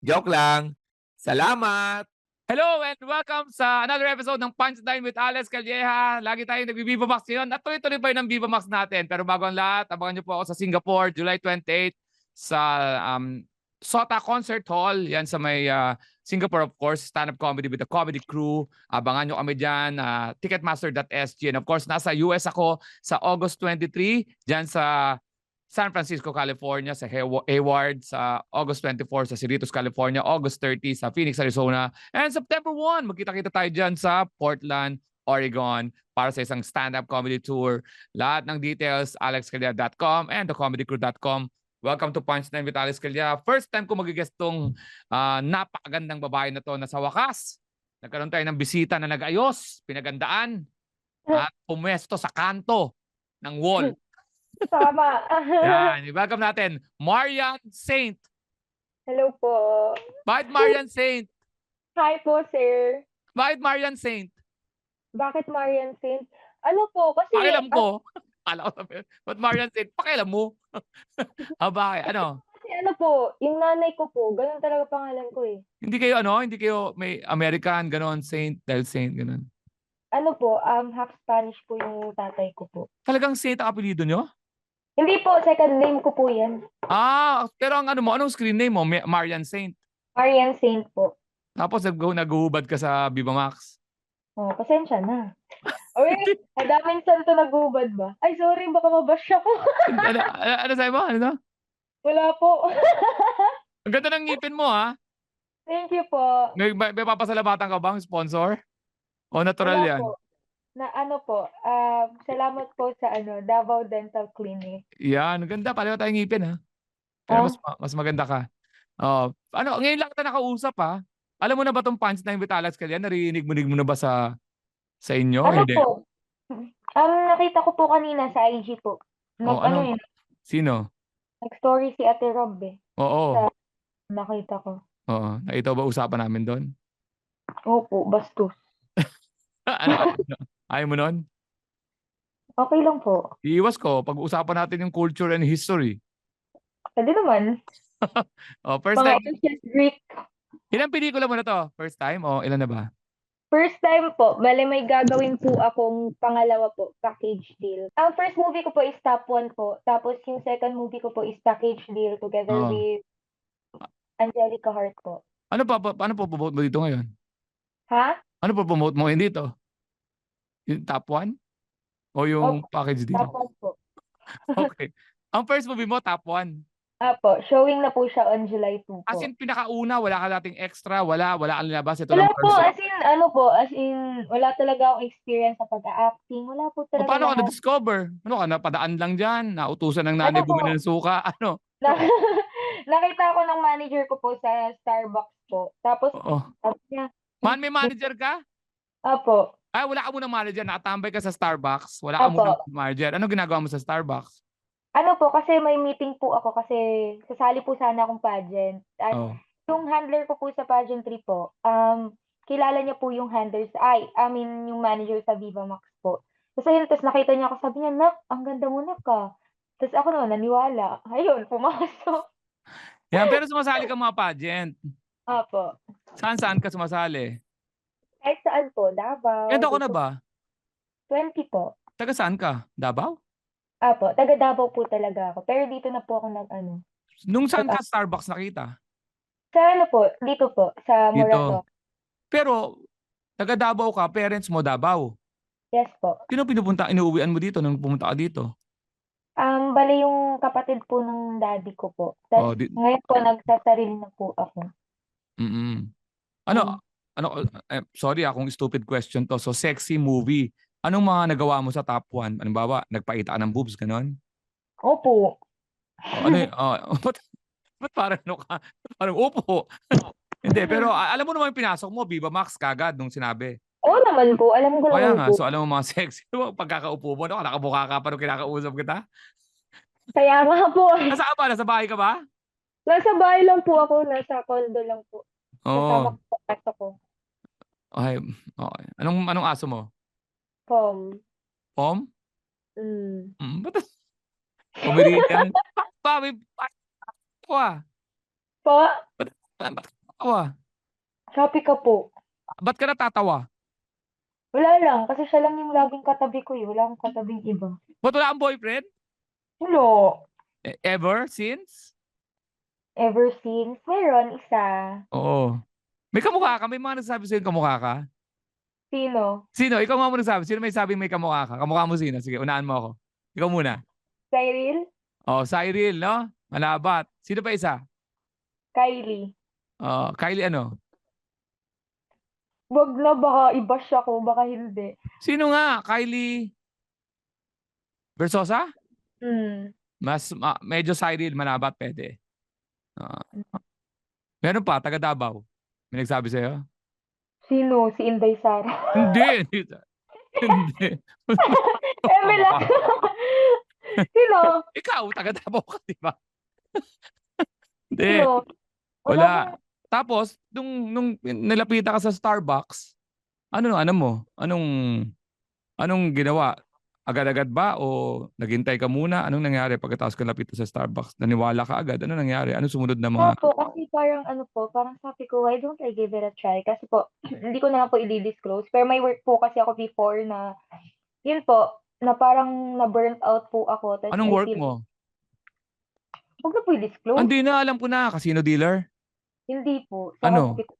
Joke lang. Salamat! Hello and welcome sa another episode ng Punchline with Alex Calleja. Lagi tayong nag-Viva Max ngayon at tuloy-tuloy pa rin ang Viva Max natin. Pero bago ang lahat, abangan nyo po ako sa Singapore, July 28 sa um, Sota Concert Hall. Yan sa may uh, Singapore, of course, stand-up comedy with the comedy crew. Abangan nyo kami dyan, uh, ticketmaster.sg. And of course, nasa US ako sa August 23, dyan sa San Francisco, California, sa Hayward, sa August 24 sa Cerritos, California, August 30 sa Phoenix, Arizona, and September 1, magkita-kita tayo dyan sa Portland, Oregon para sa isang stand-up comedy tour. Lahat ng details, alexcalia.com and thecomedygrew.com. Welcome to Punchline with Alex Calia. First time ko magigest tong ah, napakagandang babae na to na sa wakas. Nagkaroon tayo ng bisita na nag-ayos, pinagandaan, at pumwesto sa kanto ng wall. Tama. Yan, welcome natin, Marian Saint. Hello po. Bakit Marian Saint? Hi po, sir. Bakit Marian Saint? Bakit Marian Saint? Ano po, kasi... Pakialam ko. Kala ko sabi, ba't Marian Saint? Pakialam mo. ah, bakit? Ano? Kasi ano po, yung nanay ko po, ganun talaga pangalan ko eh. Hindi kayo ano? Hindi kayo may American, ganon, Saint, dahil Saint, ganon. Ano po, um, half Spanish po yung tatay ko po. Talagang Saint ang apelido nyo? Hindi po, second name ko po yan. Ah, pero ang ano mo, anong screen name mo? Ma- Marian Saint. Marian Saint po. Tapos nag naguhubad ka sa Viva Max. Oh, pasensya na. Uy, ang daming santo nagubad ba? Ay, sorry, baka mabash ako. ano, ano, ano sabi mo? Ano to? Wala po. Ang ganda ng ngipin mo ha. Thank you po. May, may, may papasalamatan ka bang sponsor? O natural Wala yan? po. Na ano po, um, salamat po sa ano, Davao Dental Clinic. Yan, ang ganda. Pareho tayong ngipin ha. Pero Oh. mas, ma- mas maganda ka. Oh, ano, ngayon lang kita nakausap ha. Alam mo na ba tong punchline with Alex Calyan? Narinig mo, mo na ba sa sa inyo? Ano Hindi. po? Um, nakita ko po kanina sa IG po. Nag, Oh, ano ano? yun, Sino? nag-story si Ate Rob eh. Oo. Nakita ko. Oo. Nakita ba usapan namin doon? Opo, bastos. ano? Ayaw mo nun? Okay lang po. Iiwas ko. Pag-usapan natin yung culture and history. Pwede naman. Oh, first Mga time. ancient Greek. Ilang pelikula mo na to? First time? O ilan na ba? First time po, bale may gagawin po akong pangalawa po, package deal. Ang first movie ko po is Top 1 po. Tapos yung second movie ko po is package deal together Oh. with Angelica Hart po. Ano pa, pa paano po promote mo dito ngayon? Ha? Ano po promote mo ngayon dito? Yung top 1? O yung package deal? Top 1 po. Okay. Ang first movie mo, top 1. Apo, showing na po siya on July 2 po. As in, pinakauna, wala ka dating extra, wala, wala kang labas. Ito Wala lang po, first. as in, ano po, as in, wala talaga akong experience sa pag-acting. Wala po O, talaga. paano ka lahat. na-discover? Ano ka, napadaan lang dyan? Nautusan ng nanay Ano po? bumili ng suka? Ano? Na, nakita ko ng manager ko po sa Starbucks po. Tapos, Oo. sabi niya, Man, may manager ka? apo, Ay, wala ka munang manager. Nakatambay ka sa Starbucks. Wala ka Opo. munang manager. Ano ginagawa mo sa Starbucks? ano po, kasi may meeting po ako kasi sasali po sana akong pageant. At Oh. yung handler ko po sa pageantry po, um, kilala niya po yung handlers, ay, I mean, yung manager sa Viva Max po. Tapos ayun, tapos nakita niya ako, sabi niya, Nak, ang ganda mo na ka. Tapos ako naman, naniwala. Ayun, pumasok. Yan, pero sumasali ka mga pageant. Apo. Saan-saan ka sumasali? Kahit saan po, Davao. Kaya ako na dito- ba? 20 po. Taga saan ka? Davao? Apo, taga Davao po talaga ako. Pero dito na po ako nag ano. Nung saan ka Starbucks nakita? Sa ano po, dito po, sa Dito. Morato. Pero, taga Davao ka, parents mo Davao. Yes po. Sino pinupunta, inuuwian mo dito nung pumunta ka dito? Um, bali yung kapatid po ng daddy ko po. Oh, Tapos di- ngayon po, nagsasarili na po ako. Mm-mm. Ano, Um, ano, eh, sorry ah, kung stupid question to. So, sexy movie. Anong mga nagawa mo sa top 1? Halimbawa, nagpakita ka ng boobs, ganon? Opo. O, ano, oh, ba't, ba't parang ano ka? Parang, opo. Hindi, pero a- alam mo naman yung pinasok mo, Viva Max, kagad nung sinabi. Oo naman po, alam ko Kaya naman nga, po. so alam mo mga sexy, pagkakaupo mo, no? nakabuka ka pa nung kinakausap kita. Kaya nga po, Nasaan ba? Nasa bahay ka ba? nasa bahay lang po ako, nasa condo lang po. Kasama Oo. ko aso ko. Okay. okay. Anong, anong aso mo? Pom. Pom? Mm. Mm, ba't? Pomeranian? Pa, may... Ako ah. Pa, Ba't ako ah? happy ka po. Ba't ka natatawa? Wala lang, kasi siya lang yung laging katabi ko eh. Wala akong katabing iba. Ba't wala kang boyfriend? Wala. E- Ever? Since? Ever since, meron isa. Oo. May kamukha ka? May mga nagsasabi sa'yo kamukha ka? Sino? Sino? Ikaw nga mo nagsabi. Sino may sabing may kamukha ka? Kamukha mo sino? Sige, unaan mo ako. Ikaw muna. Cyril? Oh, Cyril, no? Malabat. Sino pa isa? Kylie. Oh, Kylie ano? Wag na, baka i-bash ako, baka hindi. Sino nga? Kylie Versosa? Hmm. Mas ma- medyo Cyril, Manabat, pwede. Ah. meron pa, taga Davao. May nagsabi sa'yo? Sino? Si Inday Sara. Hindi. Hindi. Hindi. Eme lang. Sino? Ikaw, taga Davao ka, di ba? Hindi. Sino? Wala. Tapos, nung, nung nilapita ka sa Starbucks, ano, ano mo? Anong, anong ginawa? Agad-agad ba o naghintay ka muna? Anong nangyari pagkatapos ka lapit sa Starbucks? Naniwala ka agad? Ano nangyari? Ano sumunod na mga... Opo, kasi parang ano po, parang sabi ko, why don't I give it a try? Kasi po, hindi ko na lang po i-disclose. Pero may work po kasi ako before na, yun po, na parang na-burnt out po ako. Tas Anong I work feel- mo? Huwag na po i-disclose. Hindi na, alam ko na. Casino dealer? Hindi po. Sa Ano? hospital.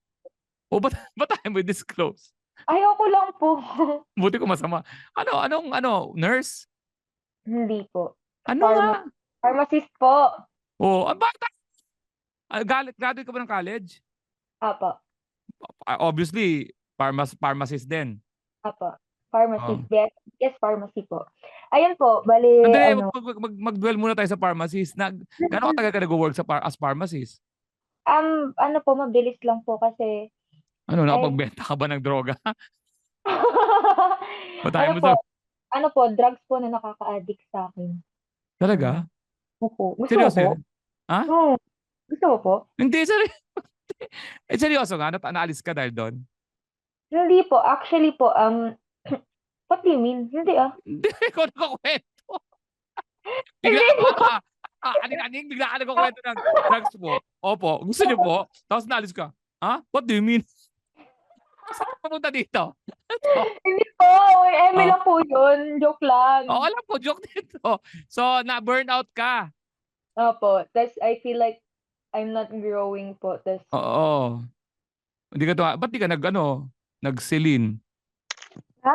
O ba't, ba't tayo may disclose? Ayoko lang po. Buti ko masama. Ano, anong, ano, nurse? hindi po. Ano Pharma- nga? Pharmacist po. O, ah, bakit? Ah, galit, graduate ka ba ng college? Apo. Ah, Obviously, pharmac- pharmacist din. Apo. Pharmacist. Yes, yes, pharmacy po. Ayun po, bali, Hindi, ano, mag, mag, mag, mag-dwell muna tayo sa pharmacist. Na, gano'ng katagal ka nag-work sa par- as pharmacist? um, ano po, mabilis lang po kasi, Ano, nakapagbenta ka ba ng droga? Patayin ano mo po, sa... ano po, drugs po na nakaka-addict sa akin. Talaga? Opo. Gusto Seryoso mo po? Oo. Gusto mo po? Hindi, seryoso. eh, seryoso nga, na- naalis ka dahil doon? Hindi po. Actually po, um, what do you mean? Hindi ah. Hindi, ikaw nagkukwento. Bigla ka, ah, aning-aning, bigla ka nagkukwento ng drugs po. Opo, gusto niyo po? Tapos naalis ka. Ha? What do you mean? Saan pumunta dito? Hindi po. Eme Oh. lang po yun. Joke lang. Oo, alam ko, joke dito. So, na-burnout ka. Opo. Tapos I feel like I'm not growing po. Tapos, Oo. Hindi ka to, ba't di ka nag, ano, nagsilin? Ha?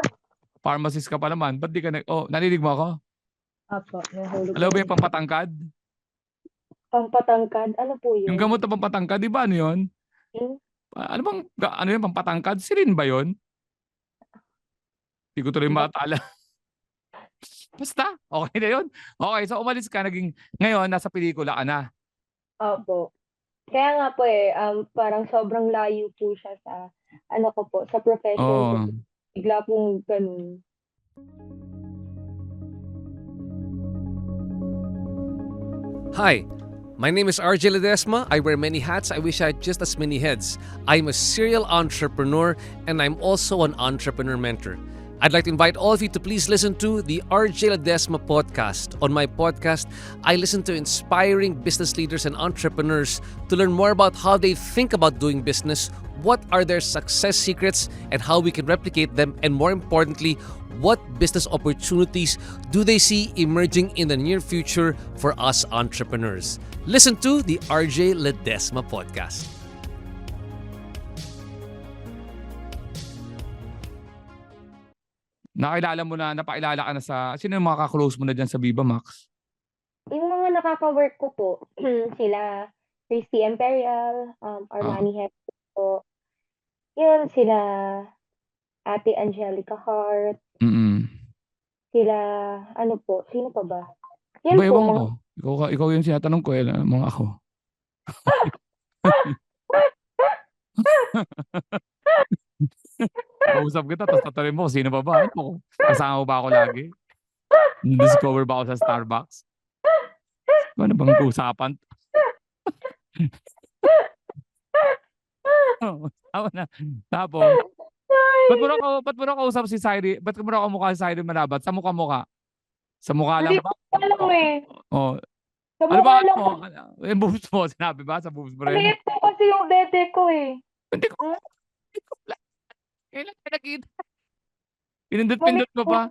Pharmacist ka pa naman. Ba't di ka nag, oh, narinig mo ako? opo. Nahulog Alam mo ba yung pampatangkad? Pampatangkad? Ano po yun? Yung gamot na pampatangkad, di ba ano yun? Hmm? Ano bang, ga- ano yun, pampatangkad? Silin ba yun? Hindi ko tuloy matala. Basta, okay na yun. Okay, so umalis ka, naging, ngayon, nasa pelikula ka na. Opo. Kaya nga po eh, um, parang sobrang layo po siya sa, ano ko po, sa profession. Oo. Bigla pong ganun. Hi, my name is RJ Ledesma. I wear many hats. I wish I had just as many heads. I'm a serial entrepreneur and I'm also an entrepreneur mentor. I'd like to invite all of you to please listen to the RJ Ledesma podcast. On my podcast, I listen to inspiring business leaders and entrepreneurs to learn more about how they think about doing business, what are their success secrets, and how we can replicate them, and more importantly, what business opportunities do they see emerging in the near future for us entrepreneurs? Listen to the RJ Ledesma podcast. Nakilala mo na, napakilala ka na sa, sino yung mga ka-close mo na dyan sa Viva Max? Yung mga nakaka-work ko po, sila Christy Imperial, um, Armani Hepto po. Yun, sila Ate Angelica Hart, Mm-mm. sila, ano po, sino pa ba? Yun Iba, po, mga, ko. Ikaw, ka- ikaw yung sinatanong ko, eh, mga ako. Kausap kita, tapos tatanungin mo, sino ba ba? Ano? Kasama mo ba ako lagi? Discover ba ako sa Starbucks? Ano bang usapan? Oo, Tama na. Tapos, ba't mo na, ka- ba't mo na kausap si Sairi? Ba't mo na kamukha si Sairi Manabat? Sa mukha-mukha? Sa mukha lang Hindi ba? Alam mo eh. Oh, Sa ano ba? lang Ano, ano, yung boobs mo, sinabi ba? Sa boobs mo rin? Maliit po kasi yung dede ko eh. Hindi ko, Hmm? hindi ko wala. Kailan ka nakita? Pinindot-pindot mo pa?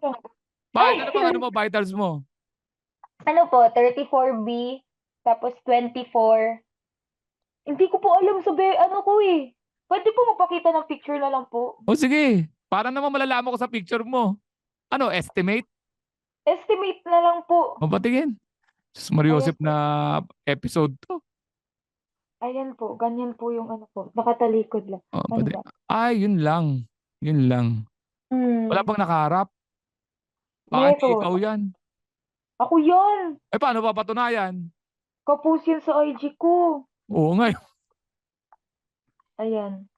Bakit? Ano bang ano mo, vitals mo? Ano po, 34B, tapos 24. Hindi ko po alam sa be- ano ko eh. Pwede po magpakita ng picture na lang po. O sige, para naman malalaman ko sa picture mo. Ano, estimate? Estimate na lang po. O patingin. Diyos Mariosep na episode to. Ayan po, ganyan po yung ano po. Nakatalikod lang. O, Ano ba? Ay, yun lang. Yun lang. Hmm. Wala bang nakaharap? Hindi Meron. ikaw yan. Ako yan. Eh, paano papatunayan? Kapos yan sa IG ko. Oo nga. Ayan.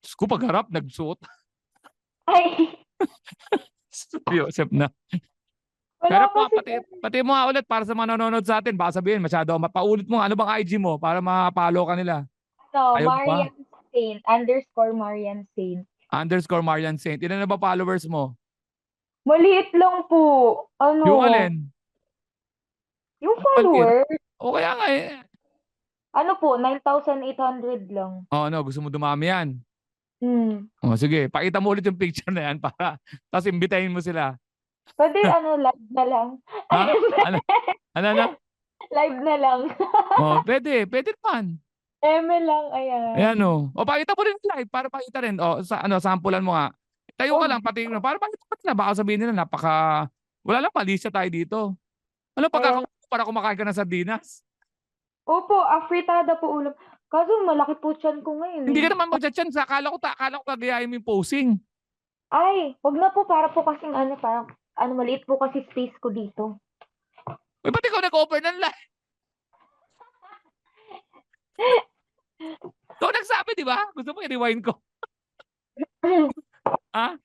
Diyos ko, pagharap, nagsuot. Ay, Mariosep na. Wala Pero pa, kasi. pati, pati mo nga ulit para sa mga nanonood sa atin. Baka sabihin, masyado. Mapaulit mo. Ano bang IG mo para mapalo ka nila? No, Ayaw pa. Marian Saint. Underscore Marian Saint. Underscore Marian Saint. Ilan na ba followers mo? Maliit lang po. Ano? Yung alin? Yung Maliit. follower. O kaya nga eh. Ano po, 9,800 lang. O ano, gusto mo dumami yan? Hmm. O sige, pakita mo ulit yung picture na yan para tapos imbitahin mo sila. Pwede ano, live na lang. Ha? Ano? Ano na? live na lang. O, pwede, pwede naman. Eme lang, ayan. Ayan o. O pakita mo rin live para pakita rin. O sa ano, sampulan mo nga. Tayo ka Oh. lang pati para pakita mo nila baka sabihin nila napaka wala lang mali siya tayo dito. Ano pagka para kumakain ka ng sardinas? Opo, afritada po ulam. Kaso malaki po tiyan ko ngayon. Hindi eh. ka naman magchat-chan sa akala ko ta akala ko kagayahin mo yung posing. Ay, wag na po para po kasing ano, parang ano, maliit po kasi space ko dito. Uy, ba't ikaw nag-offer ng live? Ikaw nagsabi, di ba? Gusto mo i-rewind ko. ha?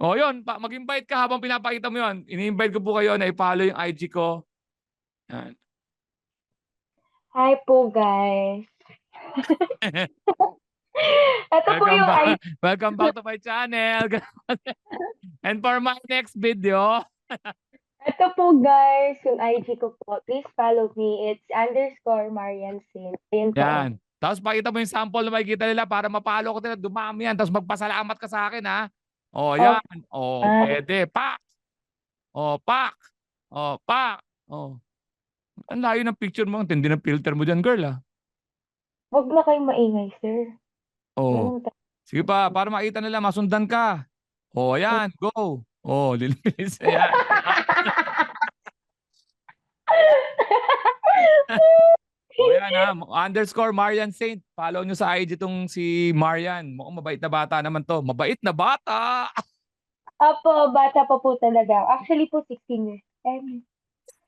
O, yun. Pa, mag-invite ka habang pinapakita mo yun. Ini-invite ko po kayo na i-follow yung IG ko. Yan. Hi po, guys. Ito po yung back, ay welcome back to my channel. And for my next video, Ito po guys, yung IG ko po. Please follow me. It's underscore Marian Saint. Ayun po. yan. Tapos pakita mo yung sample na makikita nila para mapalo ko nila. Dumami yan. Tapos magpasalamat ka sa akin, ha? O, yan. O, Ah. pwede. Pak! O, pak! O, pak! O. Ang layo ng picture mo. Ang tindi ng filter mo dyan, girl, ha? Huwag na kayong maingay, sir. O. Ganun ta- Sige pa, para makita nila, masundan ka. O, yan. Go. O, lilinis. Ayan. O yan ha, underscore Marian Saint. Follow nyo sa IG tong si Marian. Mukhang mabait na bata naman to. Mabait na bata! Apo, bata pa po talaga. Actually po, 16 years. Um,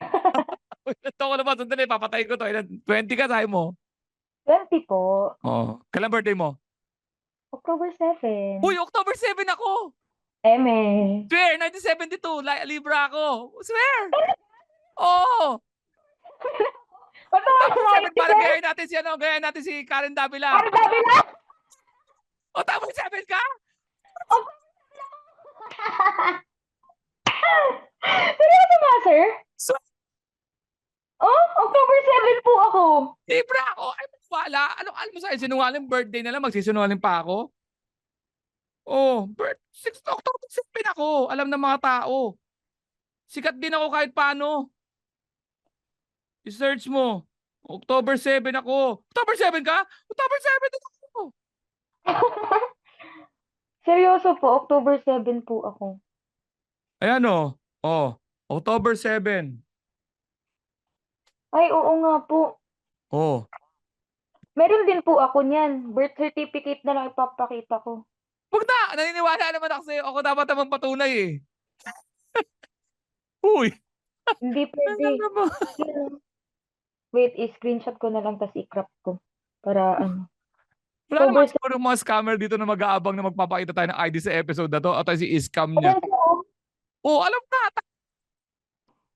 Ito ko naman, sandali, papatayin ko to. Ilan? 20 ka, sabi mo. 20 po. Oh. Kailan birthday mo? October 7. Uy, October 7 ako! Eme. Swear, 1972, li- Libra ako. Swear! Oo! Ba't naman October 7, kumain para ka? gayahin natin si, ano, gayahin natin si Karen Davila. Ang dami na! October 7 ka? Seryoso ba, sir? So- Oh, October 7 po ako. Libra ako. Ay, wala. Anong alam mo sa akin? Sinungaling birthday na lang. Magsisinungaling pa ako. Oh, birth, 6 October 7 ako. Alam ng mga tao. Sikat din ako kahit paano. I-search mo. October 7 ako. October 7 ka? October 7 din ako. Seryoso po, October 7 po ako. Ayan oh. Oh, October 7. Ay, oo nga po. Oh. Meron din po ako niyan. Birth certificate na lang ipapakita ko. Wag na. Naniniwala naman ako sa'yo. Ako dapat namang patunay eh. Uy. Hindi pwede. Ano ba? Wait, i-screenshot ko na lang tapos i-crop ko. Para ano. Wala So, naman there's- siguro mga scammer dito na mag-aabang na magpapakita tayo ng ID sa episode na to. At si scam niya. Ayan po. Oh, alam na. ta-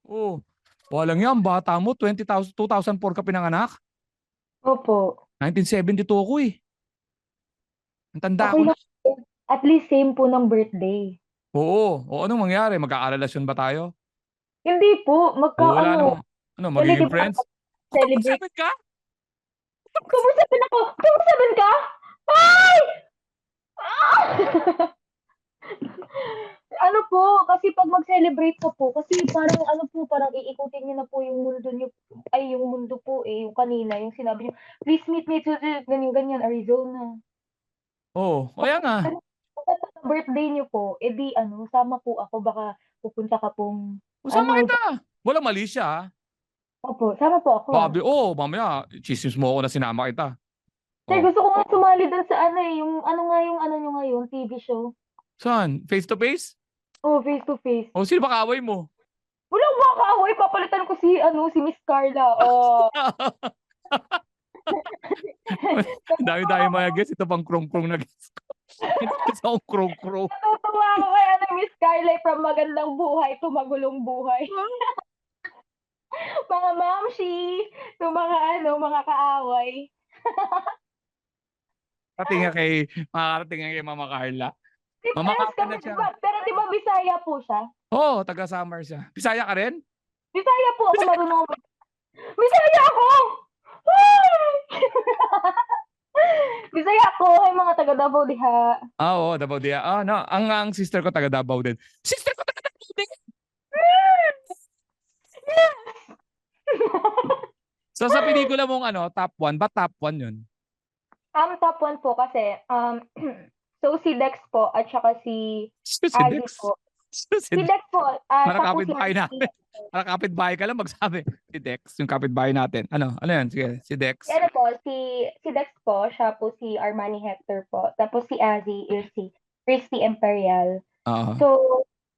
Oh. Walang yan, bata mo, 20,000, 2004 ka pinanganak. Opo. 1972 ako eh. Ang tanda Okay ko na. At least same po ng birthday. Oo. O anong mangyari? Magkakarelasyon ba tayo? Hindi po. Magka, O, wala ano, ano, magiging friends? celebrate. Kapag ka? Kamusabi ako! Kamusabi ka? Ay! Ah! ano po, kasi pag mag-celebrate ka po, kasi parang ano po, parang iikutin niyo na po yung mundo niyo, ay yung mundo po eh, yung kanina, yung sinabi niyo, please meet me to the, ganyan, ganyan, Arizona. Oo. Oh, kaya nga. Kapag birthday niyo po, edi ano, sama po ako, baka pupunta ka pong, Usama Ano? kita. Wala mali siya. ah. opo, sama po ako. Sabi, oh, mamaya, chismis mo ako na sinama kita. Sir, Oh. gusto ko nga sumali dun sa ano eh, yung ano nga yung ano nyo ngayon, TV show. Saan? Face to face? Oh, face to face. O, sino ba kaaway mo? Walang makakaway, papalitan ko si, ano, si Miss Carla. Oh. Dami-dami mga guess. Ito pang krong-krong na guess ko. Ito sa akong krong-krong. Natutuwa ako kay, ano, Miss Carla, from magandang buhay to magulong buhay. mga mamshi, to mga, ano, mga kaaway. Karating nga kay, makakarating nga kay Mama Carla. Di Mama parehas Carla na siya. diba? Pero di ba Bisaya po siya? Oo, oh, taga Samar siya. Bisaya ka rin? Bisaya po ako marunong. Bisaya ako! Ay! Bisaya ako, ay mga taga Davao diha. Ah, oo, Davao dia. Ah, no, ang, ang sister ko taga Davao din. Sister ko taga Davao din! So sa pelikula mong ano, top 1, ba top 1 yun? Um, top one po kasi, um, so si Dex po, at saka si Si Agi Dex. po. Si Si Dex. Dex po, ah, po si kapitbahay Agi. namin. Para kapitbahay ka lang magsabi. Si Dex, yung kapitbahay natin. Ano? Ano yan? Sige, si Dex. Si Ano po, si, si Dex po, siya po si Armani Hector po. Tapos si Azzy is si Christy Imperial. Oo. So,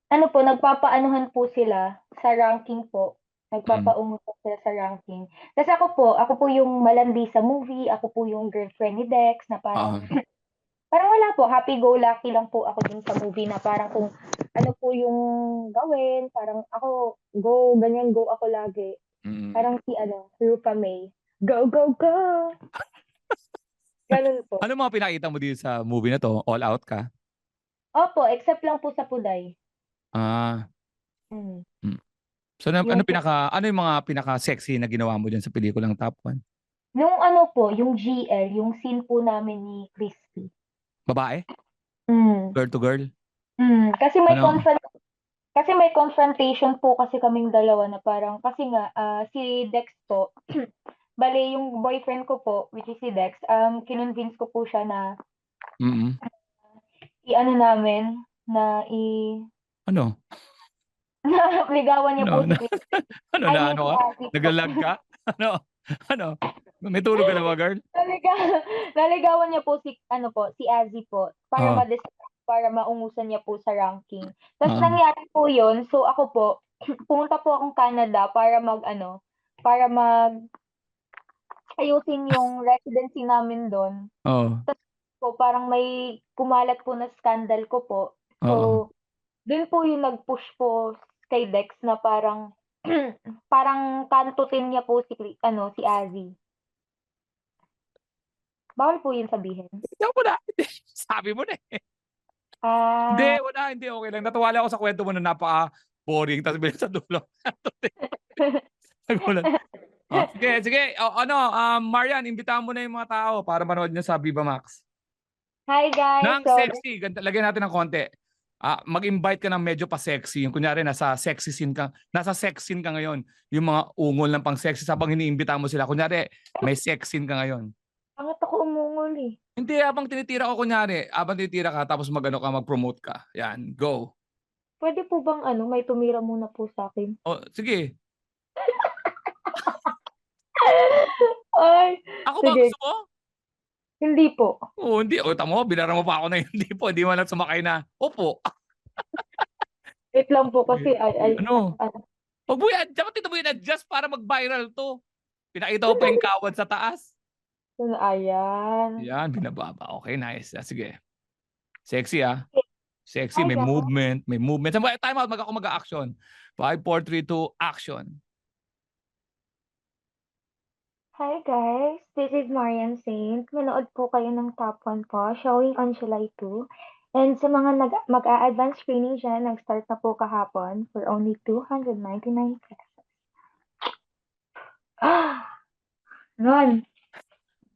ano po, nagpapaanuhan po sila sa ranking po. Nagpapaungo po sila sa ranking. Kasi ako po, ako po yung malandi sa movie, ako po yung girlfriend ni Dex na parang, Oo. parang wala po, happy-go-lucky lang po ako dun sa movie na parang kung ano po yung gawin, parang ako, go, ganyan, go ako lagi. Mm. Parang si ano, Rupa May. Go, go, go! Ganun po. Ano mga pinakita mo dito sa movie na to? All out ka? Opo, except lang po sa Puday. Ah. Mm. So ano, Yung ano pinaka ano yung mga pinaka sexy na ginawa mo diyan sa pelikulang Top 1? Nung ano po, yung GL, yung scene po namin ni Christy. Babae? Mm. Girl to girl? Mm. Kasi may Ano? confront kasi may confrontation po kasi kaming dalawa na parang kasi nga ah, si Dex po bale yung boyfriend ko po which is si Dex um kinonvince ko po siya na Mm. i-ano namin na i Ano? ligawan niya po Ano, si ano? Ano I na ano ka? Naglalag ka? Ano? Ano? May tulog ka na ba, girl? Naliga- naligawan niya po si ano po, si Azzy po para Ah. ma para maungusan niya po sa ranking. Tapos Ah. nangyari po 'yon. So ako po pumunta po akong Canada para mag ano, para mag ayusin yung residency namin doon. Oo. So parang may kumalat po na scandal ko po. So Oo. doon po yung nag-push po kay Dex na parang parang kantutin niya po si ano si Azzy. Bawal po yun sabihin. Ikaw mo na. Sabi mo na eh. Ah, Hindi, wala. Hindi, okay lang. Natuwa lang ako sa kwento mo na napaka-boring. Tapos bilang sa dulo. Nagulat. Oh, sige, sige. O, ano, um, Marian, imbitahan mo na yung mga tao para manood niya sa Viva Max. hi guys. Nang So, sexy, ganda, lagyan natin ng konti. Ah, mag-invite ka ng medyo pa sexy. Yung kunyari nasa sexy scene ka, nasa sex scene ka ngayon. Yung mga ungol ng pang sexy sabang iniimbita mo sila. Kunyari, may sex scene ka ngayon. angat ako umungol eh. Hindi, habang tinitira ko kunyari, habang tinitira ka, tapos magano ka, mag-promote ka. Yan, go. Pwede po bang ano, may tumira muna po sa akin? O, sige. Ay, Ako ba Sige. gusto mo? Hindi po. Oo, hindi. O, tamo, binara mo pa ako na hindi po. Hindi mo lang sumakay na. Opo. Wait lang po kasi ay, ay, Ano? ano. Huwag mo yan. Dapat ito mo adjust para mag-viral to. Pinakita ko pa yung kawad sa taas. Ayan. Yan, binababa. Okay, nice. Ah, sige. Sexy ah. Sexy, Ay, may movement, may movement. Sa time out, mag ako mag-action. 5, 4, 3, 2, action. Hi guys, this is Marian Saint. Manood po kayo ng Top 1 po, showing on July 2. And sa mga nag mag-a-advance screening dyan, nag-start na po kahapon for only 299 pesos. Ah! Nun.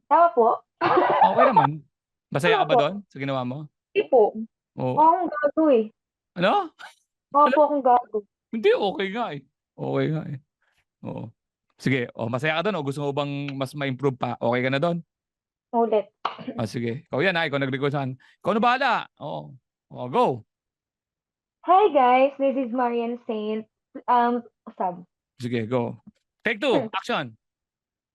Tama po? Okay naman. Masaya ka ba Opo. doon sa ginawa mo? Hindi po. Oo. Akong gago eh. Ano? Ako po akong gago. Hindi, okay nga eh. Okay nga eh. Oo. Sige, oh, masaya ka doon o gusto mo bang mas ma-improve pa? Okay ka na doon? Ulit. Ah, sige. Ikaw yan ha, ikaw nag-request saan. Ikaw na bahala. Oo. Oh, go. Hi guys, this is Marian Saint. Um, sab. Sige, go. Take two, action.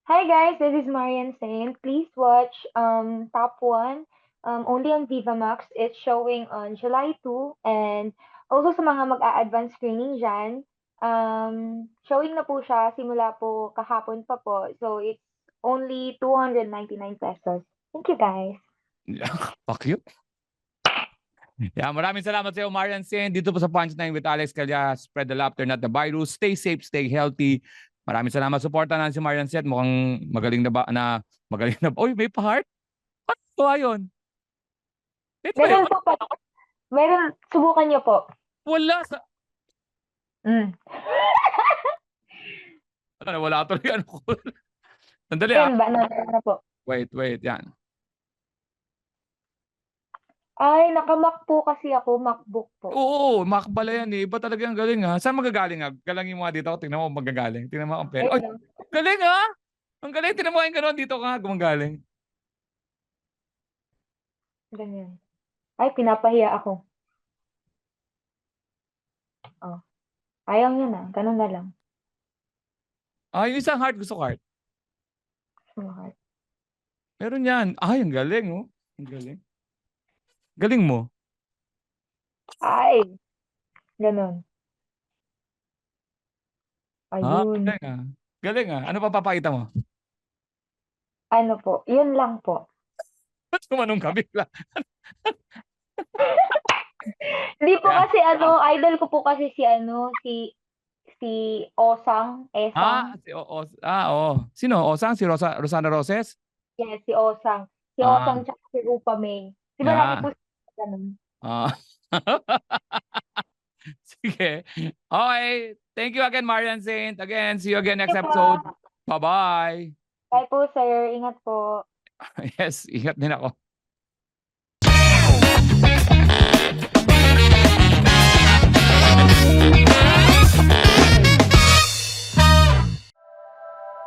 Hi guys, this is Marian Saint. Please watch um Top 1 um only on Viva Max. It's showing on July 2 and also sa mga mag-a-advance screening diyan, um showing na po siya simula po kahapon pa po. So it's only 299 pesos. Thank you guys. Fuck you. Yeah, maraming salamat sa iyo, Marian Sen. Dito po sa Punchline with Alex Calya. Spread the laughter, not the virus. Stay safe, stay healthy. Maraming salamat. Suporta na si Marian Sen. Mukhang magaling na ba na magaling na ba? Uy, may pa-heart? Ano ba yun? Meron po pa. Meron, subukan niyo po. Wala sa... Mm. Ano, wala tuloy. Ano ko? Sandali ah. Yan ba? Na, na po. Wait, wait. Yan. Ay, naka-Mac po kasi ako, MacBook po. Oo, makbala yan eh. Iba talaga ang galing ha. Saan magagaling ha? Galang yung mga dito. Tingnan mo magagaling. Tingnan mo ang pera. Ay, Ayun lang. galing ha! Ang galing. Tingnan mo yung gano'n dito ka gumagaling. Ganyan. Ay, pinapahiya ako. Oh. Ayaw niya na. Ganun na lang. Ah, yung isang heart gusto ko heart. Smart. Meron yan. Ay, ang galing oh. Ang galing. Galing mo. Ay! Ganun. Ah, Ayun. galing ah. Galing ah. Ano pa papakita mo? Ano po? Yun lang po. Ba't tumanong ka bigla? Hindi po kasi ano, idol ko po kasi si ano, si si Osang, Ah, Esang. si o, o, ah, oh. Sino? Osang? Si Rosa, Rosana Roses? Yes, si Osang. Si Ah. Osang tsaka si Rupa May. Di ba Yeah. lagi po sila ganun? Ah. Sige. Okay. Thank you again, Marian Saint. Again, see you again next episode. Bye-bye. Bye po, sir. Ingat po. Yes, ingat din ako.